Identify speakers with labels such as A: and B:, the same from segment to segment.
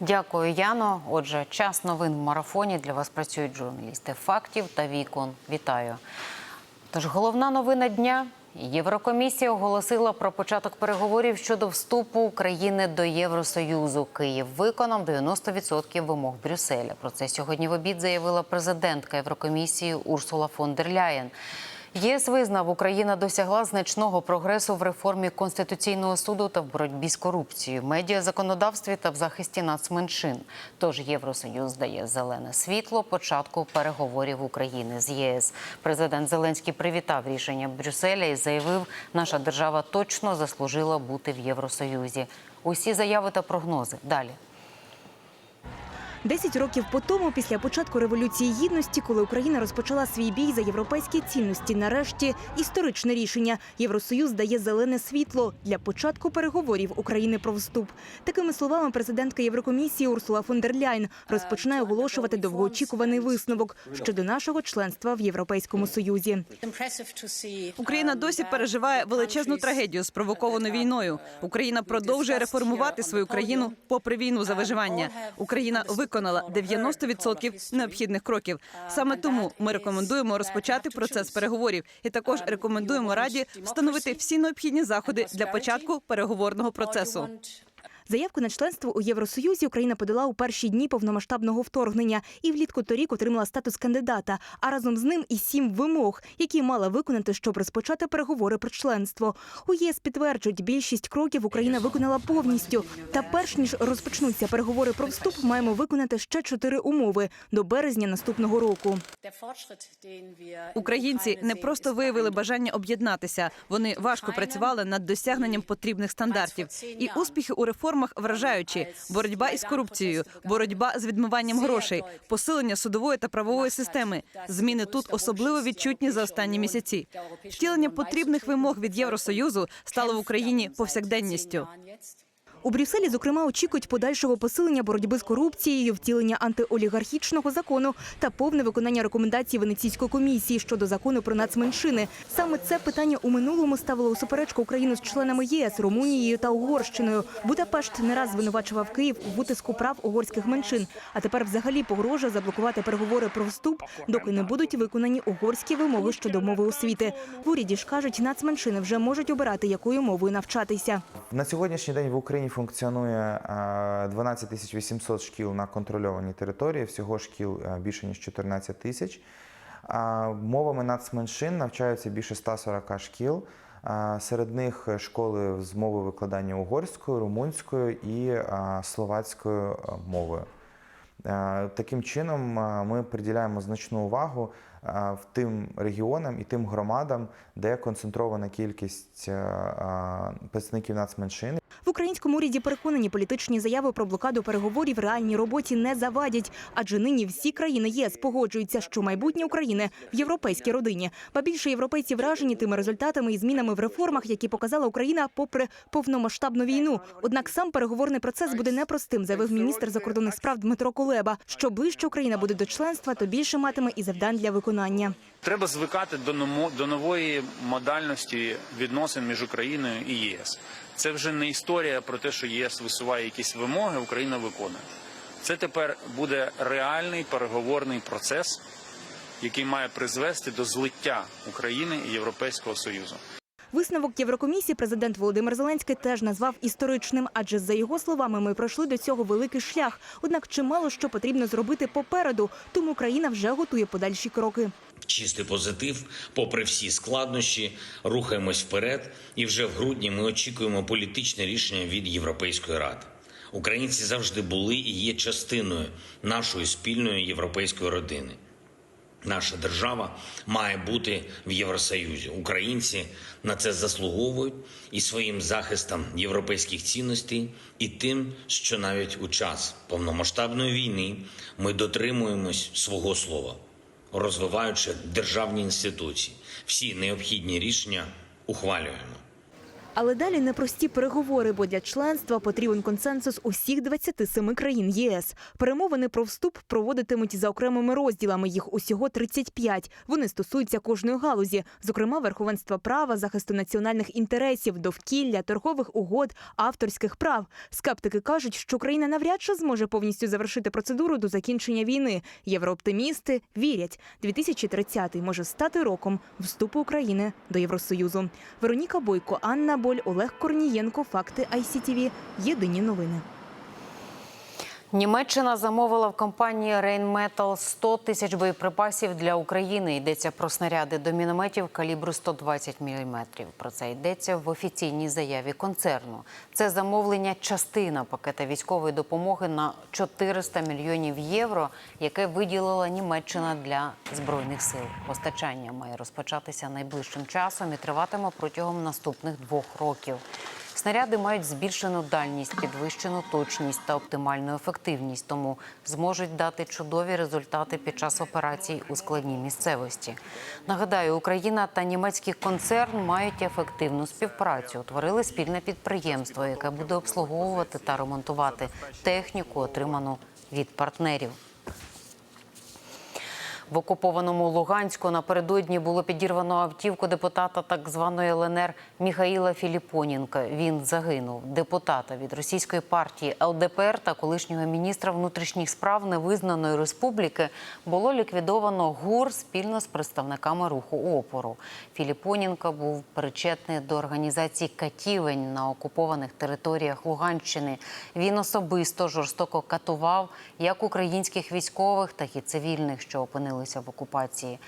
A: Дякую, Яно. Отже, час новин в марафоні. Для вас працюють журналісти фактів та вікон. Вітаю. Тож головна новина дня. Єврокомісія оголосила про початок переговорів щодо вступу України до Євросоюзу. Київ виконав 90% вимог Брюсселя. Про це сьогодні в обід заявила президентка Єврокомісії Урсула фон дер Ляєн. ЄС визнав, Україна досягла значного прогресу в реформі конституційного суду та в боротьбі з корупцією, медіазаконодавстві та в захисті нацменшин. Тож Євросоюз дає зелене світло початку переговорів України з ЄС. Президент Зеленський привітав рішення Брюсселя і заявив, наша держава точно заслужила бути в Євросоюзі. Усі заяви та прогнози далі.
B: Десять років по тому, після початку революції гідності, коли Україна розпочала свій бій за європейські цінності, нарешті історичне рішення Євросоюз дає зелене світло для початку переговорів України про вступ. Такими словами президентка Єврокомісії Урсула фон дер Ляйн розпочинає оголошувати довгоочікуваний висновок щодо нашого членства в Європейському Союзі.
C: Україна досі переживає величезну трагедію, спровоковану війною. Україна продовжує реформувати свою країну попри війну за виживання. Україна виконала 90% необхідних кроків. Саме тому ми рекомендуємо розпочати процес переговорів і також рекомендуємо раді встановити всі необхідні заходи для початку переговорного процесу.
B: Заявку на членство у Євросоюзі Україна подала у перші дні повномасштабного вторгнення і влітку торік отримала статус кандидата, а разом з ним і сім вимог, які мала виконати, щоб розпочати переговори про членство. У ЄС підтверджують, більшість кроків Україна виконала повністю. Та перш ніж розпочнуться переговори про вступ, маємо виконати ще чотири умови до березня наступного року.
C: Українці не просто виявили бажання об'єднатися. Вони важко працювали над досягненням потрібних стандартів. І успіхи у реформах вражаючі: боротьба із корупцією, боротьба з відмиванням грошей, посилення судової та правової системи. Зміни тут особливо відчутні за останні місяці. Втілення потрібних вимог від Євросоюзу стало в Україні повсякденністю.
B: У Брюсселі, зокрема, очікують подальшого посилення боротьби з корупцією, втілення антиолігархічного закону та повне виконання рекомендацій Венеційської комісії щодо закону про нацменшини. Саме це питання у минулому ставило у суперечку Україну з членами ЄС, Румунією та Угорщиною. Будапешт не раз звинувачував Київ у витиску прав угорських меншин, а тепер взагалі погрожує заблокувати переговори про вступ, доки не будуть виконані угорські вимоги щодо мови освіти. В уряді ж кажуть, нацменшини вже можуть обирати, якою мовою навчатися.
D: На сьогоднішній день в Україні функціонує е, 12 800 шкіл на контрольованій території, всього шкіл е, більше ніж 14 тисяч. Мовами нацменшин навчаються більше 140 шкіл. Серед них школи з мови викладання угорською, румунською і е, словацькою е, мовою. Е, Таким чином е, ми приділяємо значну увагу е, в тим регіонам і тим громадам, де концентрована кількість е, представників нацменшин.
B: В українському уряді переконані політичні заяви про блокаду переговорів реальній роботі не завадять, адже нині всі країни ЄС погоджуються, що майбутнє України в європейській родині. Ба більше європейці вражені тими результатами і змінами в реформах, які показала Україна попри повномасштабну війну. Однак сам переговорний процес буде непростим, заявив міністр закордонних справ Дмитро Кулеба. Що ближче Україна буде до членства, то більше матиме і завдань для виконання.
E: Треба звикати до нової модальності відносин між Україною і ЄС. Це вже не історія про те, що єС висуває якісь вимоги, Україна виконує. Це тепер буде реальний переговорний процес, який має призвести до злиття України і Європейського Союзу.
B: Висновок Єврокомісії президент Володимир Зеленський теж назвав історичним, адже за його словами ми пройшли до цього великий шлях. Однак чимало що потрібно зробити попереду, тому Україна вже готує подальші кроки.
F: чистий позитив, попри всі складнощі, рухаємось вперед. І вже в грудні ми очікуємо політичне рішення від Європейської ради. Українці завжди були і є частиною нашої спільної європейської родини. Наша держава має бути в Євросоюзі. Українці на це заслуговують і своїм захистом європейських цінностей, і тим, що навіть у час повномасштабної війни ми дотримуємось свого слова, розвиваючи державні інституції. Всі необхідні рішення ухвалюємо.
B: Але далі непрості переговори, бо для членства потрібен консенсус усіх 27 країн ЄС. Перемовини про вступ проводитимуть за окремими розділами. Їх усього 35. Вони стосуються кожної галузі, зокрема верховенства права, захисту національних інтересів, довкілля, торгових угод, авторських прав. Скептики кажуть, що Україна навряд чи зможе повністю завершити процедуру до закінчення війни. Єврооптимісти вірять, 2030 може стати роком вступу України до Євросоюзу. Вероніка Бойко, Анна Боль, Олег Корнієнко. Факти ICTV. Єдині новини.
A: Німеччина замовила в компанії Rheinmetall 100 тисяч боєприпасів для України. Йдеться про снаряди до мінометів калібру 120 мм. Про це йдеться в офіційній заяві концерну. Це замовлення частина пакета військової допомоги на 400 мільйонів євро, яке виділила Німеччина для збройних сил. Постачання має розпочатися найближчим часом і триватиме протягом наступних двох років. Снаряди мають збільшену дальність, підвищену точність та оптимальну ефективність, тому зможуть дати чудові результати під час операцій у складній місцевості. Нагадаю, Україна та німецький концерн мають ефективну співпрацю. Утворили спільне підприємство, яке буде обслуговувати та ремонтувати техніку, отриману від партнерів. В окупованому Луганську напередодні було підірвано автівку депутата так званої ЛНР Міхаїла Філіпоненка. Він загинув. Депутата від російської партії ЛДПР та колишнього міністра внутрішніх справ невизнаної республіки було ліквідовано ГУР спільно з представниками руху опору. Філіпоненко був причетний до організації катівень на окупованих територіях Луганщини. Він особисто жорстоко катував як українських військових, так і цивільних, що опинилися в окупації.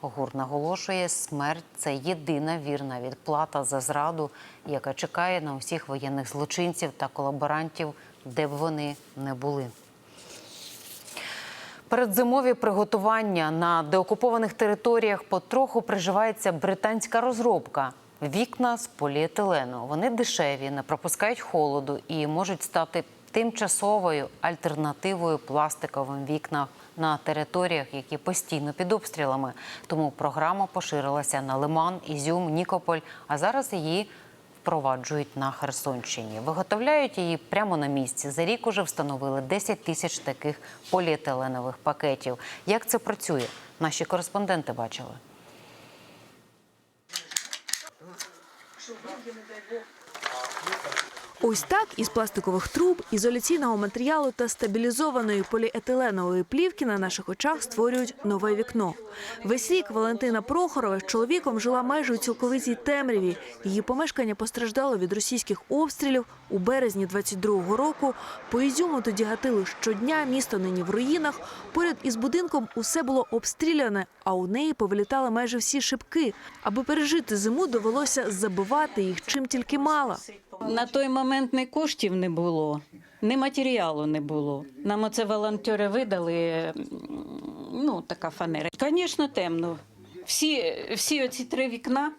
A: ГУР наголошує, смерть це єдина вірна відплата за зраду, яка чекає на усіх воєнних злочинців та колаборантів, де б вони не були. Передзимові приготування на деокупованих територіях потроху приживається британська розробка. Вікна з поліетилену. Вони дешеві, не пропускають холоду і можуть стати тимчасовою альтернативою пластиковим вікнам на територіях, які постійно під обстрілами. Тому програма поширилася на Лиман, Ізюм, Нікополь. А зараз її впроваджують на Херсонщині. Виготовляють її прямо на місці. За рік уже встановили 10 тисяч таких поліетиленових пакетів. Як це працює? Наші кореспонденти бачили.
G: Ось так із пластикових труб, ізоляційного матеріалу та стабілізованої поліетиленової плівки на наших очах створюють нове вікно. Весь рік Валентина Прохорова з чоловіком жила майже у цілковитій темряві. Її помешкання постраждало від російських обстрілів у березні 22-го року. По Ізюму тоді гатили щодня, місто нині в руїнах. Поряд із будинком усе було обстріляне, а у неї повилітали майже всі шибки. Аби пережити зиму, довелося забивати їх чим тільки мала.
H: На той момент ні коштів не було, ні матеріалу не було. Нам оце волонтери видали, ну, така фанера. Звісно, темно. Всі, всі оці три вікна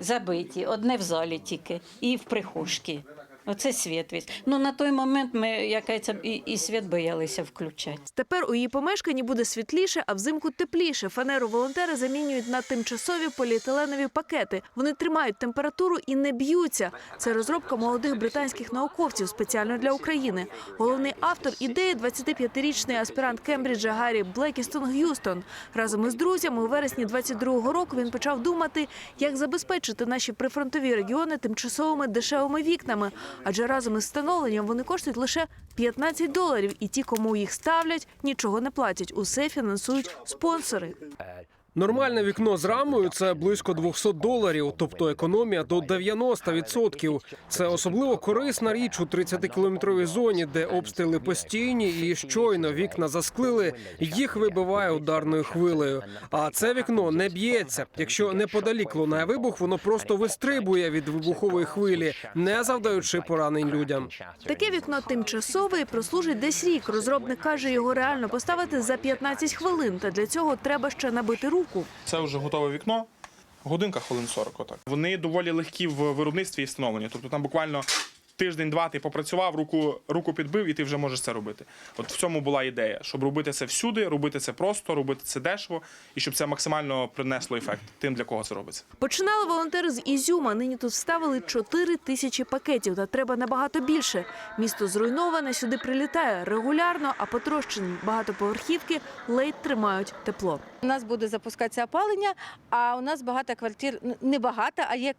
H: забиті, одне в залі тільки, і в прихожці. Оце світ весь. Ну, на той момент ми, якась, і, і світ боялися включати.
G: Тепер у її помешканні буде світліше, а взимку тепліше. Фанеру волонтери замінюють на тимчасові поліетиленові пакети. Вони тримають температуру і не б'ються. Це розробка молодих британських науковців спеціально для України. Головний автор ідеї – 25-річний аспірант Кембриджа Гаррі Блекістон Г'юстон. Разом із друзями у вересні 22-го року він почав думати, як забезпечити наші прифронтові регіони тимчасовими дешевими вікнами. Адже разом із встановленням вони коштують лише 15 доларів, і ті, кому їх ставлять, нічого не платять. Усе фінансують спонсори.
I: Нормальне вікно з рамою це близько 200 доларів, тобто економія до 90%. Це особливо корисна річ у 30-кілометровій зоні, де обстріли постійні і щойно вікна засклили, їх вибиває ударною хвилею. А це вікно не б'ється. Якщо неподалік лунає вибух, воно просто вистрибує від вибухової хвилі, не завдаючи поранень людям.
G: Таке вікно тимчасове і прослужить десь рік. Розробник каже, його реально поставити за 15 хвилин. Та для цього треба ще набити руку.
J: Це вже готове вікно. Годинка хвилин 40 отак. Вони доволі легкі в виробництві і встановленні. Тобто там буквально тиждень-два ти попрацював, руку, руку підбив, і ти вже можеш це робити. От в цьому була ідея, щоб робити це всюди, робити це просто, робити це дешево, і щоб це максимально принесло ефект тим, для кого це робиться.
G: Починали волонтери з Ізюма. Нині тут вставили 4 тисячі пакетів. Та треба набагато більше. Місто зруйноване, сюди прилітає регулярно, а потрощені багатоповерхівки ледь тримають тепло.
K: У нас буде запускатися опалення, а у нас багато квартир, не багато, а є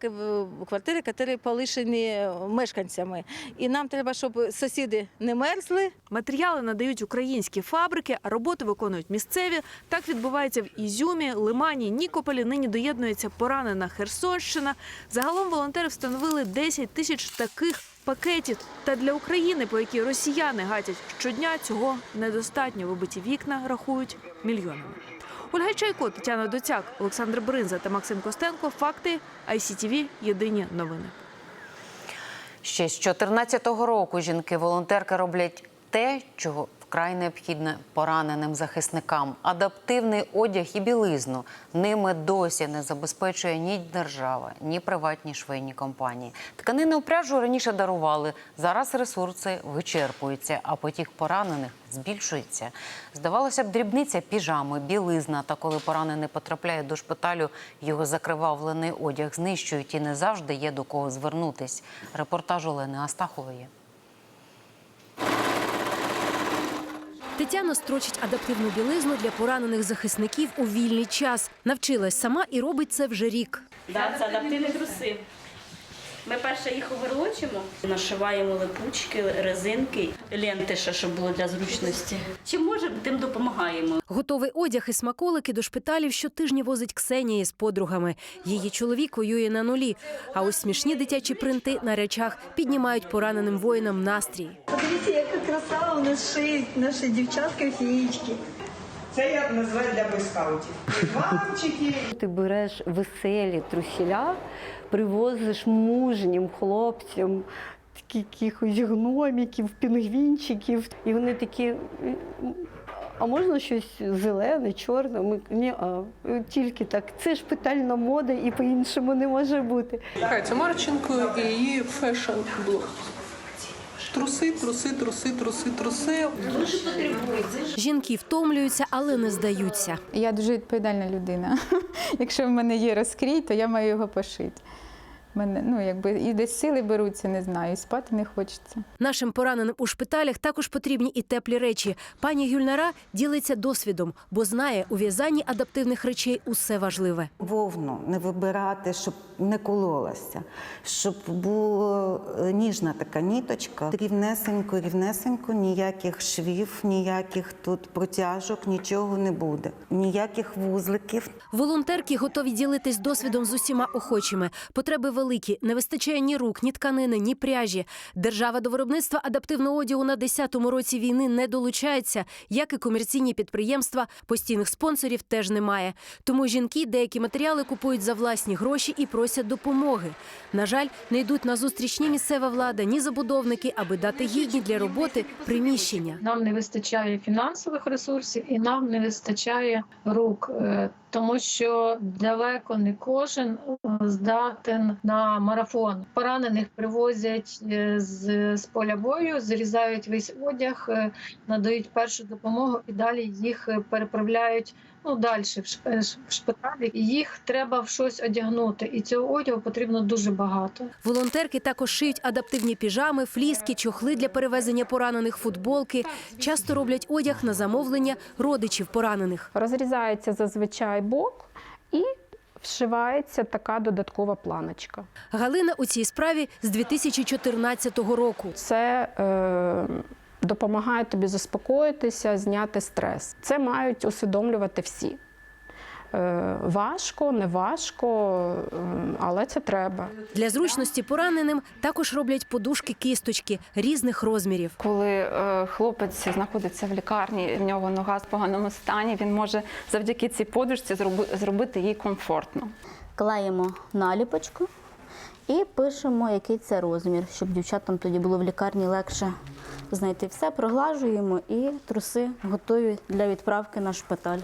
K: квартири, які полишені мешканцями. І нам треба, щоб сусіди не мерзли.
G: Матеріали надають українські фабрики, а роботи виконують місцеві. Так відбувається в Ізюмі, Лимані, Нікополі. Нині доєднується поранена Херсонщина. Загалом волонтери встановили 10 тисяч таких пакетів. Та для України, по якій росіяни гатять щодня, цього недостатньо. Вибиті вікна рахують мільйонами. Ольга Чайко, Тетяна Доцяк, Олександр Бринза та Максим Костенко. Факти ICTV. Єдині новини.
A: Ще з 2014 року жінки-волонтерки роблять те, чого вкрай необхідне пораненим захисникам. Адаптивний одяг і білизну ними досі не забезпечує ні держава, ні приватні швейні компанії. Тканини пряжу раніше дарували. Зараз ресурси вичерпуються, а потік поранених збільшується. Здавалося б, дрібниця піжами, білизна. Та коли поранений потрапляє до шпиталю, його закривавлений одяг знищують і не завжди є до кого звернутись. Репортаж Олени Астахової.
L: Тетяна строчить адаптивну білизну для поранених захисників у вільний час. Навчилась сама і робить це вже рік.
M: Да, це адаптивні труси. Ми перше їх оверочимо, нашиваємо липучки, резинки, ленти, ще, щоб було для зручності. Чим можемо, тим допомагаємо.
L: Готовий одяг і смаколики до шпиталів щотижня возить Ксенія з подругами. Її чоловік воює на нулі. А ось смішні дитячі принти на речах піднімають пораненим воїнам настрій.
N: Подивіться, яка краса у нас шиють наші дівчатка фієчки.
O: Це я називаю для бойскаутів. Вамчики.
P: Ти береш веселі трусіля, привозиш мужнім хлопцям таких якихось гноміків, пінгвінчиків. І вони такі. А можна щось зелене, чорне? Ми ні, а тільки так. Це ж питальна мода і по-іншому не може бути.
Q: Катя Марченко і її фешн-блог. Труси, труси, труси, труси, труси.
L: Дуже потребується. Жінки втомлюються, але не здаються.
R: Я дуже відповідальна людина. Якщо в мене є розкрій, то я маю його пошити. Мене, ну, якби, і десь сили беруться, не знаю, і спати не хочеться.
L: Нашим пораненим у шпиталях також потрібні і теплі речі. Пані Гюльнара ділиться досвідом, бо знає, у в'язанні адаптивних речей усе важливе.
S: Вовну не вибирати, щоб не кололася, щоб була ніжна така ніточка, рівнесенько, рівнесенько, ніяких швів, ніяких тут протяжок, нічого не буде, ніяких вузликів.
L: Волонтерки готові ділитись досвідом з усіма охочими. Потреби великі, не вистачає ні рук, ні тканини, ні пряжі. Держава до виробництва адаптивного одягу на 10-му році війни не долучається, як і комерційні підприємства. Постійних спонсорів теж немає. Тому жінки деякі матеріали купують за власні гроші і просять допомоги. На жаль, не йдуть на зустріч ні місцева влада, ні забудовники, аби дати гідні для роботи приміщення.
T: Нам не вистачає фінансових ресурсів і нам не вистачає рук, е, тому що далеко не кожен е, здатен на марафон. Поранених привозять е, з, з поля бою, зрізають весь одяг, е, надають першу допомогу і далі їх переправляють. Ну, далі в шпиталі їх треба в щось одягнути, і цього одягу потрібно дуже багато.
L: Волонтерки також шиють адаптивні піжами, фліски, чохли для перевезення поранених, футболки. Часто роблять одяг на замовлення родичів поранених.
U: Розрізається зазвичай бок і вшивається така додаткова планочка.
L: Галина у цій справі з 2014 року.
U: Це е, допомагає тобі заспокоїтися, зняти стрес. Це мають усвідомлювати всі. Е, важко, не важко, але це треба.
L: Для зручності пораненим також роблять подушки-кісточки різних розмірів.
U: Коли е, хлопець знаходиться в лікарні, в нього нога в поганому стані, він може завдяки цій подушці зроби- зробити їй комфортно.
V: Клеїмо наліпочку і пишемо, який це розмір, щоб дівчатам тоді було в лікарні легше знайти все. Проглажуємо і труси готові для відправки на шпиталь.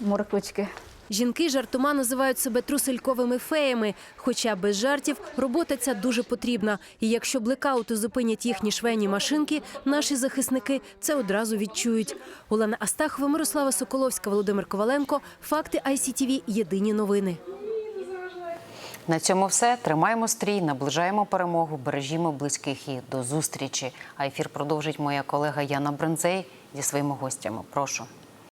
V: Морквочки
L: Жінки жартома називають себе трусельковими феями. Хоча без жартів робота ця дуже потрібна. І якщо блекаути зупинять їхні швейні машинки, наші захисники це одразу відчують. Олена Астахова, Мирослава Соколовська, Володимир Коваленко. Факти ICTV. Єдині новини.
A: На цьому все. Тримаємо стрій, наближаємо перемогу, бережімо близьких і до зустрічі. А ефір продовжить моя колега Яна Брензей зі своїми гостями. Прошу.